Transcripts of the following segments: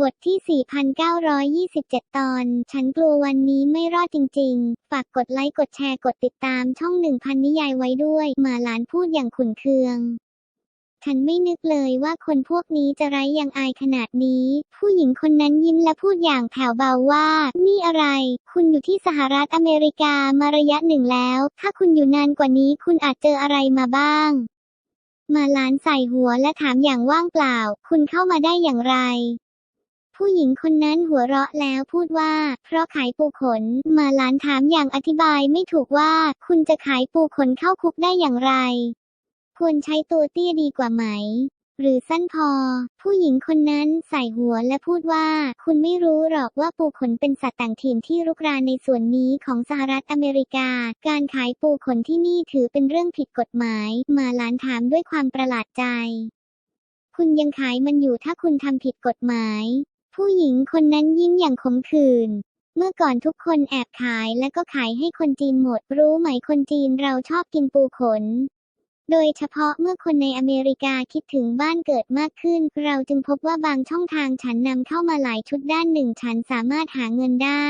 บทที่ 4,927 ตอน ฉันกลัววันนี้ไม่รอดจริง ๆ ฝากกดไลค์ กดแชร์ กดติดตามช่อง 1000 นิยายไว้ด้วยหมาหลานพูดอย่างขุนเคือง ฉันไม่นึกเลยว่าคนพวกนี้จะไร้ยังอายขนาดนี้ ผู้หญิงคนนั้นยิ้มและพูดอย่างแผ่วเบาว่า นี่อะไร คุณอยู่ที่สหรัฐอเมริกามาระยะหนึ่งแล้ว ถ้าคุณอยู่นานกว่านี้คุณอาจเจออะไรมาบ้าง มาหลานใส่หัวและถามอย่างว่างเปล่า คุณเข้ามาได้อย่างไร ผู้หญิงคนนั้นหัวเราะแล้วพูดว่า เพราะขายปูขน มาหลานถามอย่างอธิบายไม่ถูกว่า คุณจะขายปูขนเข้าคุกได้อย่างไร ควรใช้ตัวเตี้ยดีกว่าไหม หรือสั้นพอ ผู้หญิงคนนั้นใส่หัวและพูดว่า คุณไม่รู้หรอกว่าปูขนเป็นสัตว์ต่างถิ่นที่รุกรานในส่วนนี้ของสหรัฐอเมริกา การขายปูขนที่นี่ถือเป็นเรื่องผิดกฎหมาย มาหลานถามด้วยความประหลาดใจคุณยังขายมันอยู่ถ้าคุณทำผิดกฎหมาย ผู้หญิงคนนั้นยิ้มอย่างขมขื่นเมื่อก่อนทุกคนแอบขายและก็ขายให้คนจีนหมด รู้ไหมคนจีนเราชอบกินปูขน โดยเฉพาะเมื่อคนในอเมริกาคิดถึงบ้านเกิดมากขึ้น เราจึงพบว่าบางช่องทางฉันนำเข้ามาหลายชุดด้านหนึ่งฉันสามารถหาเงินได้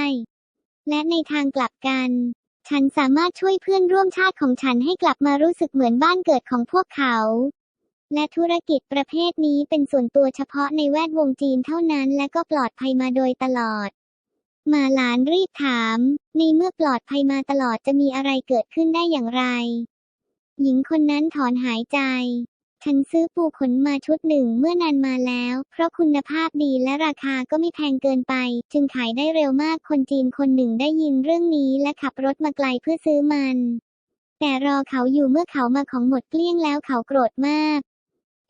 และในทางกลับกัน ฉันสามารถช่วยเพื่อนร่วมชาติของฉันให้กลับมารู้สึกเหมือนบ้านเกิดของพวกเขา และธุรกิจประเภทนี้เป็นส่วนตัวเฉพาะในแวดวงจีนเท่านั้นและก็ปลอดภัยมาโดยตลอด มาหลานรีบถาม ในเมื่อปลอดภัยมาตลอดจะมีอะไรเกิดขึ้นได้อย่างไร หญิงคนนั้นถอนหายใจ ฉันซื้อปูขนมาชุดหนึ่งเมื่อนานมาแล้ว เพราะคุณภาพดีและราคาก็ไม่แพงเกินไป จึงขายได้เร็วมากคนจีนคนหนึ่งได้ยินเรื่องนี้และขับรถมาไกลเพื่อซื้อมันแต่รอเขาอยู่เมื่อเขามาของหมดเกลี้ยงแล้วเขาโกรธมาก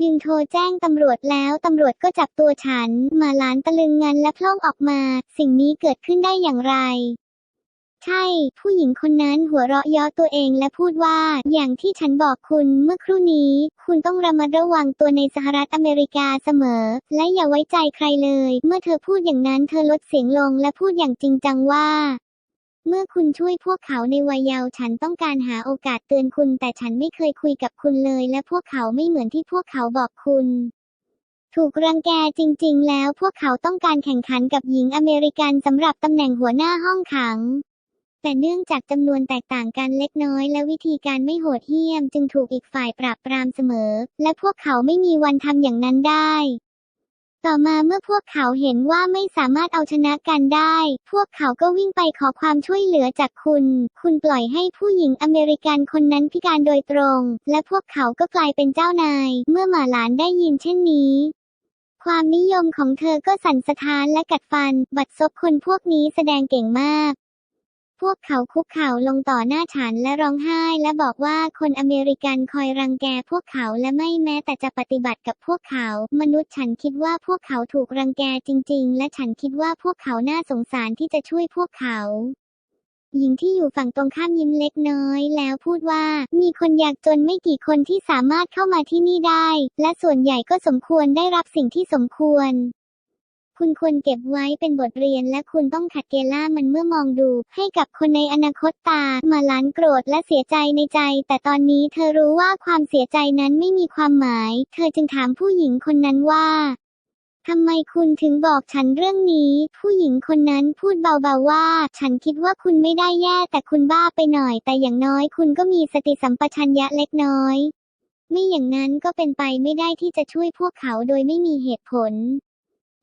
จึงโทรแจ้งตำรวจแล้ว ตำรวจก็จับตัวฉัน มาล้านตะลึงงันและพล่องออกมา สิ่งนี้เกิดขึ้นได้อย่างไร ใช่ ผู้หญิงคนนั้นหัวเราะย้อตัวเองและพูดว่า อย่างที่ฉันบอกคุณเมื่อครู่นี้ คุณต้องระมัดระวังตัวในสหรัฐอเมริกาเสมอ และอย่าไว้ใจใครเลย เมื่อเธอพูดอย่างนั้นเธอลดเสียงลงและพูดอย่างจริงจังว่า เมื่อคุณช่วยพวกเขาในวัยเยาว์ฉันต้องการหาโอกาสเตือนคุณ แต่ฉันไม่เคยคุยกับคุณเลย และพวกเขาไม่เหมือนที่พวกเขาบอกคุณ ถูกรังแกจริง ๆ แล้วพวกเขาต้องการแข่งขันกับหญิงอเมริกันสำหรับตำแหน่งหัวหน้าห้องขัง แต่เนื่องจากจำนวนแตกต่างกันเล็กน้อยและวิธีการไม่โหดเหี้ยมจึงถูกอีกฝ่ายปราบปรามเสมอ และพวกเขาไม่มีวันทำอย่างนั้นได้ ต่อมาเมื่อพวกเขาเห็นว่าไม่สามารถเอาชนะกันได้ พวกเขาก็วิ่งไปขอความช่วยเหลือจากคุณ คุณปล่อยให้ผู้หญิงอเมริกันคนนั้นพิการโดยตรง และพวกเขาก็กลายเป็นเจ้านาย เมื่อหมาหลานได้ยินเช่นนี้ความนิยมของเธอก็สั่นสะท้านและกัดฟัน บัดซบคนพวกนี้แสดงเก่งมาก พวกเขาคุกเข่าลงต่อหน้าฉันและร้องไห้และบอกว่าคนอเมริกันคอยรังแกพวกเขาและไม่แม้แต่จะปฏิบัติกับพวกเขา มนุษย์ฉันคิดว่าพวกเขาถูกรังแกจริง ๆ และฉันคิดว่าพวกเขาน่าสงสารที่จะช่วยพวกเขาหญิงที่อยู่ฝั่งตรงข้ามยิ้มเล็กน้อย แล้วพูดว่า มีคนยากจนไม่กี่คนที่สามารถเข้ามาที่นี่ได้ และส่วนใหญ่ก็สมควรได้รับสิ่งที่สมควร คุณควรเก็บไว้เป็นบทเรียน และคุณต้องขัดเกล่ามันเมื่อมองดู ให้กับคนในอนาคตตา มาล้านโกรธและเสียใจในใจ แต่ตอนนี้เธอรู้ว่าความเสียใจนั้นไม่มีความหมาย เธอจึงถามผู้หญิงคนนั้นว่าทำไมคุณถึงบอกฉันเรื่องนี้ ผู้หญิงคนนั้นพูดเบาๆว่า ฉันคิดว่าคุณไม่ได้แย่แต่คุณบ้าไปหน่อย แต่อย่างน้อยคุณก็มีสติสัมปชัญญะเล็กน้อย ไม่อย่างนั้นก็เป็นไปไม่ได้ที่จะช่วยพวกเขาโดยไม่มีเหตุผล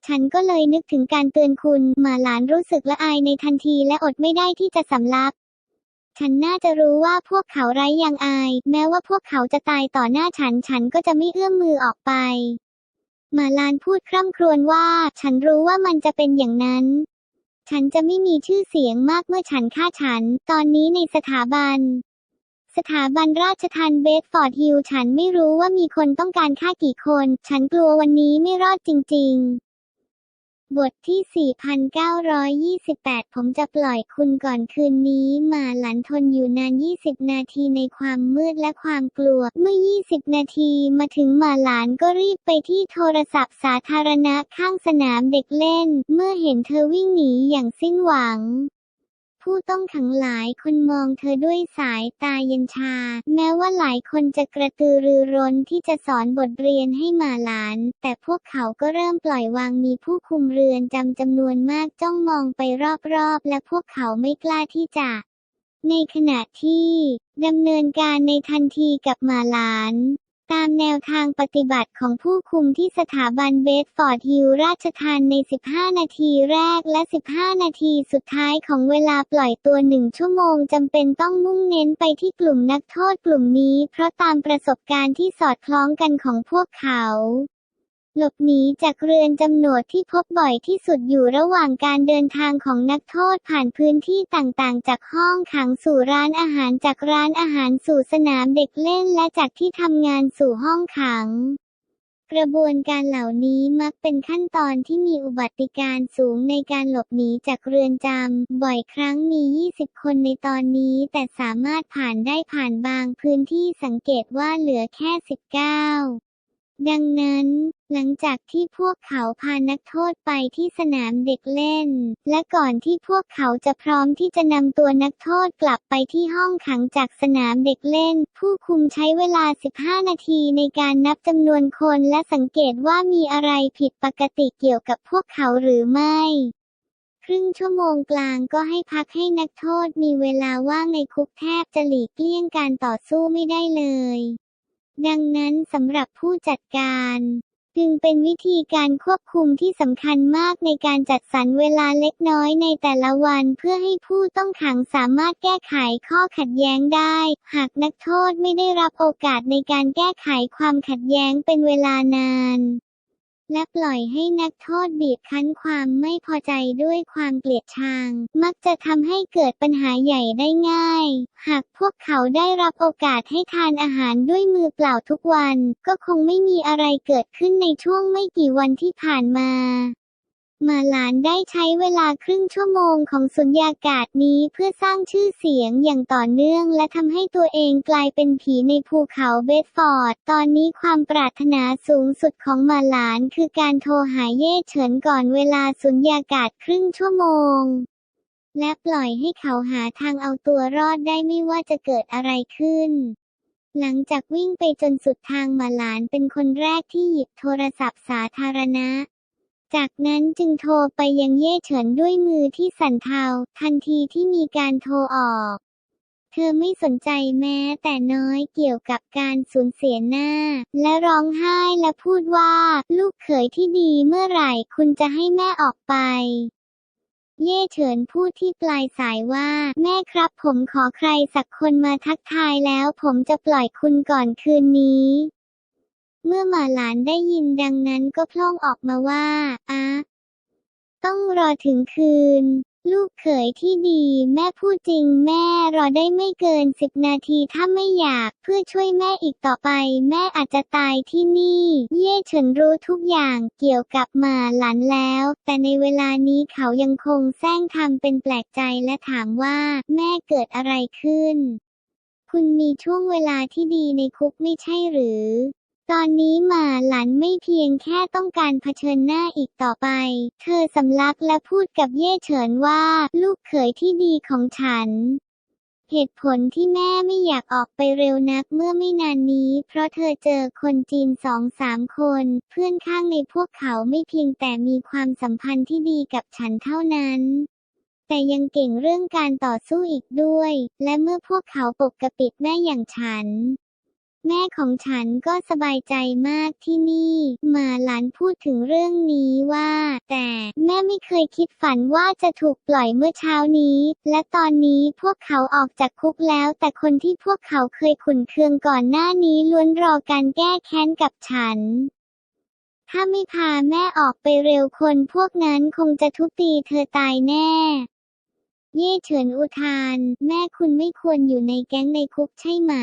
ฉันก็เลยนึกถึงการเตือนคุณหมาหลานรู้สึกละอายในทันทีและอดไม่ได้ที่จะสำลัก ฉันน่าจะรู้ว่าพวกเขาไร้ยางอาย แม้ว่าพวกเขาจะตายต่อหน้าฉันฉันก็จะไม่เอื้อมมือออกไป มาลานพูดคร่ำครวญว่า ฉันรู้ว่ามันจะเป็นอย่างนั้นฉันจะไม่มีชื่อเสียงมากเมื่อฉันฆ่าฉัน ตอนนี้ในสถาบัน สถาบันราชทันเบสฟอร์ดฮิลฉันไม่รู้ว่ามีคนต้องการฆ่ากี่คน ฉันกลัววันนี้ไม่รอดจริง ๆ บทที่ 4,928 ผมจะปล่อยคุณก่อนคืนนี้หมาหลันทนอยู่นาน 20 นาทีในความมืดและความกลัว เมื่อ 20 นาทีมาถึงหมาหลานก็รีบไปที่โทรศัพท์สาธารณะข้างสนามเด็กเล่น เมื่อเห็นเธอวิ่งหนีอย่างสิ้นหวัง ผู้ต้องขังหลายคนมองเธอด้วยสายตาเย็นชา แม้ว่าหลายคนจะกระตือรือร้นที่จะสอนบทเรียนให้หมาหลาน แต่พวกเขาก็เริ่มปล่อยวางมีผู้คุมเรือนจำจำนวนมากจ้องมองไปรอบๆ และพวกเขาไม่กล้าที่จะ ในขณะที่ดำเนินการในทันทีกับหมาหลาน ตามแนวทางปฏิบัติของผู้คุมที่สถาบันเบสฟอร์ดฮิลราชทานใน 15 นาทีแรกและ 15 นาทีสุดท้ายของเวลาปล่อยตัวหนึ่งชั่วโมงจำเป็นต้องมุ่งเน้นไปที่กลุ่มนักโทษกลุ่มนี้ เพราะตามประสบการณ์ที่สอดคล้องกันของพวกเขา หลบหนีจากเรือนจำนวดที่พบบ่อยที่สุดอยู่ระหว่างการเดินทางของนักโทษผ่านพื้นที่ต่างๆ จากห้องขังสู่ร้านอาหารจากร้านอาหารสู่สนามเด็กเล่นและจากที่ทำงานสู่ห้องขัง กระบวนการเหล่านี้มักเป็นขั้นตอนที่มีอุบัติการณ์สูงในการหลบหนีจากเรือนจำ บ่อยครั้งมี 20 คนในตอนนี้ แต่สามารถผ่านได้ผ่านบางพื้นที่สังเกตว่าเหลือแค่ 19ดังนั้น หลังจากที่พวกเขาพานักโทษไปที่สนามเด็กเล่น และก่อนที่พวกเขาจะพร้อมที่จะนำตัวนักโทษกลับไปที่ห้องขังจากสนามเด็กเล่น ผู้คุมใช้เวลา 15 นาทีในการนับจำนวนคนและสังเกตว่ามีอะไรผิดปกติเกี่ยวกับพวกเขาหรือไม่ครึ่งชั่วโมงกลางก็ให้พักให้นักโทษมีเวลาว่างในคุกแทบจะหลีกเลี่ยงการต่อสู้ไม่ได้เลย ดังนั้นสำหรับผู้จัดการ จึงเป็นวิธีการควบคุมที่สำคัญมากในการจัดสรรเวลาเล็กน้อยในแต่ละวันเพื่อให้ผู้ต้องขังสามารถแก้ไขข้อขัดแย้งได้ หากนักโทษไม่ได้รับโอกาสในการแก้ไขความขัดแย้งเป็นเวลานาน และปล่อยให้นักโทษบีบคั้นความไม่พอใจด้วยความเกลียดชัง มักจะทำให้เกิดปัญหาใหญ่ได้ง่าย หากพวกเขาได้รับโอกาสให้ทานอาหารด้วยมือเปล่าทุกวัน ก็คงไม่มีอะไรเกิดขึ้นในช่วงไม่กี่วันที่ผ่านมา มาหลานได้ใช้เวลาครึ่งชั่วโมงของสุญญากาศนี้เพื่อสร้างชื่อเสียงอย่างต่อเนื่อง และทำให้ตัวเองกลายเป็นผีในภูเขาเบดฟอร์ด ตอนนี้ความปรารถนาสูงสุดของมาหลานคือการโทรหาเย่เฉินก่อนเวลาสุญญากาศครึ่งชั่วโมง และปล่อยให้เขาหาทางเอาตัวรอดได้ไม่ว่าจะเกิดอะไรขึ้นหลังจากวิ่งไปจนสุดทางมาหลานเป็นคนแรกที่หยิบโทรศัพท์สาธารณะ จากนั้นจึงโทรไปยังเย่เฉินด้วยมือที่สั่นเทา ทันทีที่มีการโทรออก เธอไม่สนใจแม้แต่น้อยเกี่ยวกับการสูญเสียหน้า และร้องไห้และพูดว่า ลูกเขยที่ดีเมื่อไหร่คุณจะให้แม่ออกไป เย่เฉินพูดที่ปลายสายว่า แม่ครับผมขอใครสักคนมาทักทายแล้วผมจะปล่อยคุณก่อนคืนนี้ เมื่อหมาหลานได้ยินดังนั้นก็พล่องออกมาว่าอะต้องรอถึงคืน ลูกเขยที่ดี แม่พูดจริงแม่รอได้ไม่เกินสิบนาทีถ้าไม่อยากเพื่อช่วยแม่อีกต่อไป แม่อาจจะตายที่นี่ เย่เฉินรู้ทุกอย่างเกี่ยวกับหมาหลานแล้ว แต่ในเวลานี้เขายังคงแซงทำเป็นแปลกใจและถามว่า แม่เกิดอะไรขึ้น คุณมีช่วงเวลาที่ดีในคุกไม่ใช่หรือ ตอนนี้หมาหลานไม่เพียงแค่ต้องการเผชิญหน้าอีกต่อไป เธอสำลักและพูดกับเย่เฉินว่า ลูกเขยที่ดีของฉัน เหตุผลที่แม่ไม่อยากออกไปเร็วนักเมื่อไม่นานนี้ เพราะเธอเจอคนจีนสองสามคน เพื่อนข้างในพวกเขาไม่เพียงแต่มีความสัมพันธ์ที่ดีกับฉันเท่านั้นแต่ยังเก่งเรื่องการต่อสู้อีกด้วย และเมื่อพวกเขาปกปิดแม่อย่างฉัน แม่ของฉันก็สบายใจมากที่นี่ มาหลานพูดถึงเรื่องนี้ว่า แต่แม่ไม่เคยคิดฝันว่าจะถูกปล่อยเมื่อเช้านี้ และตอนนี้พวกเขาออกจากคุกแล้ว แต่คนที่พวกเขาเคยขุนเคืองก่อนหน้านี้ล้วนรอการแก้แค้นกับฉันถ้าไม่พาแม่ออกไปเร็วคนพวกนั้นคงจะทุบตีเธอตายแน่ เย่เฉินอุทาน แม่คุณไม่ควรอยู่ในแก๊งในคุกใช่ไหม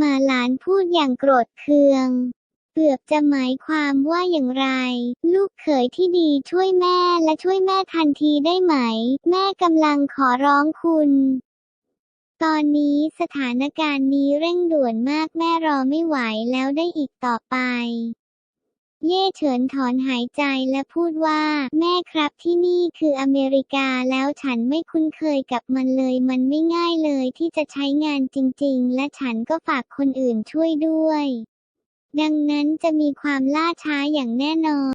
มาหลานพูดอย่างโกรธเคือง เกือบจะหมายความว่าอย่างไร ลูกเขยที่ดีช่วยแม่และช่วยแม่ทันทีได้ไหม แม่กำลังขอร้องคุณตอนนี้สถานการณ์นี้เร่งด่วนมากแม่รอไม่ไหวแล้วได้อีกต่อไป เย่เฉินถอนหายใจและพูดว่า แม่ครับที่นี่คืออเมริกาแล้วฉันไม่คุ้นเคยกับมันเลย มันไม่ง่ายเลยที่จะใช้งานจริง ๆ และฉันก็ฝากคนอื่นช่วยด้วย ดังนั้นจะมีความล่าช้าอย่างแน่นอน